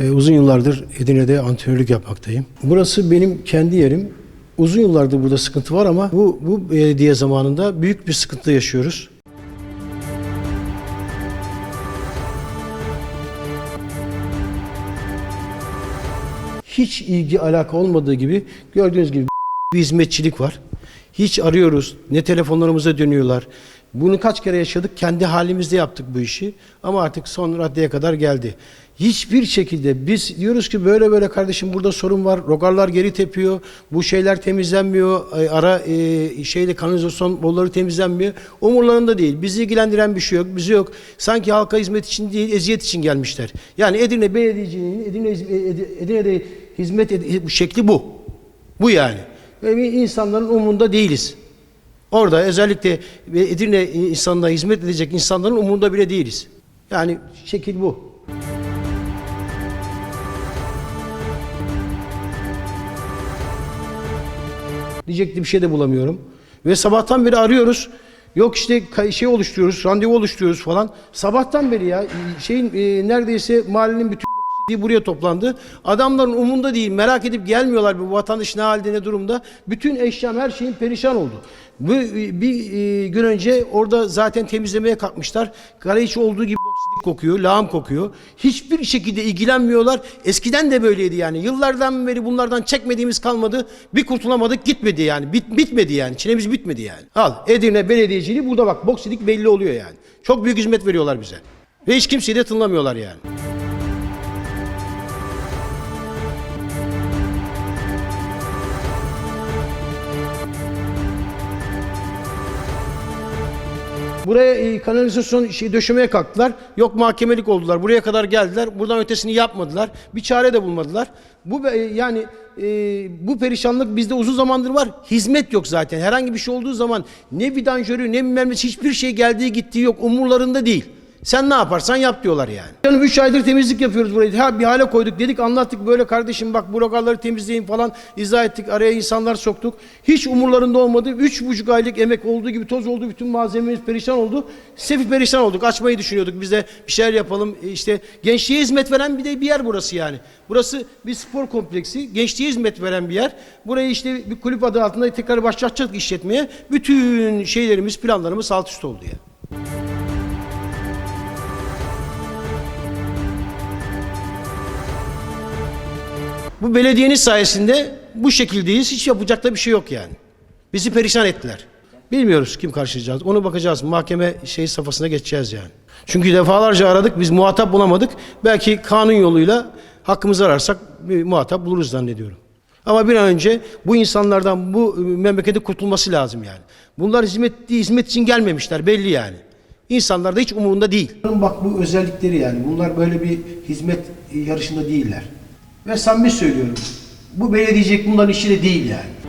Ee, uzun yıllardır Edirne'de antrenörlük yapmaktayım. Burası benim kendi yerim. Uzun yıllardır burada sıkıntı var ama bu, bu belediye zamanında büyük bir sıkıntı yaşıyoruz. Hiç ilgi alaka olmadığı gibi gördüğünüz gibi bir hizmetçilik var. Hiç arıyoruz. Ne telefonlarımıza dönüyorlar. Bunu kaç kere yaşadık. Kendi halimizde yaptık bu işi. Ama artık son raddeye kadar geldi. Hiçbir şekilde biz diyoruz ki böyle böyle kardeşim burada sorun var. Rogarlar geri tepiyor. Bu şeyler temizlenmiyor. Ara e, şeyde kanalizasyon boruları temizlenmiyor. Umurlarında değil. Bizi ilgilendiren bir şey yok. Bizi yok. Sanki halka hizmet için değil, eziyet için gelmişler. Yani Edirne Belediyeciliğinin Edirne, Ed- Edirne'de hizmet ed- şekli bu. Bu yani. Ve bir insanların umurunda değiliz. Orada özellikle Edirne insanına hizmet edecek insanların umurunda bile değiliz. Yani şekil bu. Diyecek bir şey de bulamıyorum. Ve sabahtan beri arıyoruz. Yok işte şey oluşturuyoruz, randevu oluşturuyoruz falan. Sabahtan beri ya şeyin e, neredeyse mahallenin bütün buraya toplandı. Adamların umunda değil, merak edip gelmiyorlar bu vatandaş ne halde ne durumda. Bütün eşyam her şeyin perişan oldu. Bu bir e, gün önce orada zaten temizlemeye kalkmışlar. Kare içi olduğu gibi boksidik kokuyor, lağım kokuyor. Hiçbir şekilde ilgilenmiyorlar. Eskiden de böyleydi yani. Yıllardan beri bunlardan çekmediğimiz kalmadı. Bir kurtulamadık gitmedi yani. Bit, bitmedi yani. Çilemiz bitmedi yani. Al Edirne Belediyeciliği burada bak boksidik belli oluyor yani. Çok büyük hizmet veriyorlar bize. Ve hiç kimseyi de tınlamıyorlar yani. Buraya e, kanalizasyon şey döşemeye kalktılar. Yok mahkemelik oldular. Buraya kadar geldiler. Buradan ötesini yapmadılar. Bir çare de bulmadılar. Bu e, yani e, bu perişanlık bizde uzun zamandır var. Hizmet yok zaten. Herhangi bir şey olduğu zaman ne vidanjörü ne bilmem hiçbir şey geldiği gittiği yok. Umurlarında değil. Sen ne yaparsan yap diyorlar yani. Canım 3 aydır temizlik yapıyoruz burayı. Ha bir hale koyduk dedik anlattık böyle kardeşim bak bu lokalları temizleyin falan izah ettik. Araya insanlar soktuk. Hiç umurlarında olmadı. Üç buçuk aylık emek olduğu gibi toz oldu. Bütün malzememiz perişan oldu. Sefil perişan olduk. Açmayı düşünüyorduk. Biz de bir şeyler yapalım. E, İşte gençliğe hizmet veren bir de bir yer burası yani. Burası bir spor kompleksi. Gençliğe hizmet veren bir yer. Burayı işte bir kulüp adı altında tekrar başlatacak işletmeye. Bütün şeylerimiz, planlarımız alt üst oldu ya. Bu belediyenin sayesinde bu şekildeyiz. Hiç yapacak da bir şey yok yani. Bizi perişan ettiler. Bilmiyoruz kim karşılayacağız. Onu bakacağız. Mahkeme şey safhasına geçeceğiz yani. Çünkü defalarca aradık. Biz muhatap bulamadık. Belki kanun yoluyla hakkımızı ararsak bir muhatap buluruz zannediyorum. Ama bir an önce bu insanlardan bu memlekete kurtulması lazım yani. Bunlar hizmet, hizmet için gelmemişler belli yani. İnsanlar da hiç umurunda değil. Bak bu özellikleri yani. Bunlar böyle bir hizmet yarışında değiller. Ve samimi söylüyorum. Bu belediyecilik bunların işi de değil yani.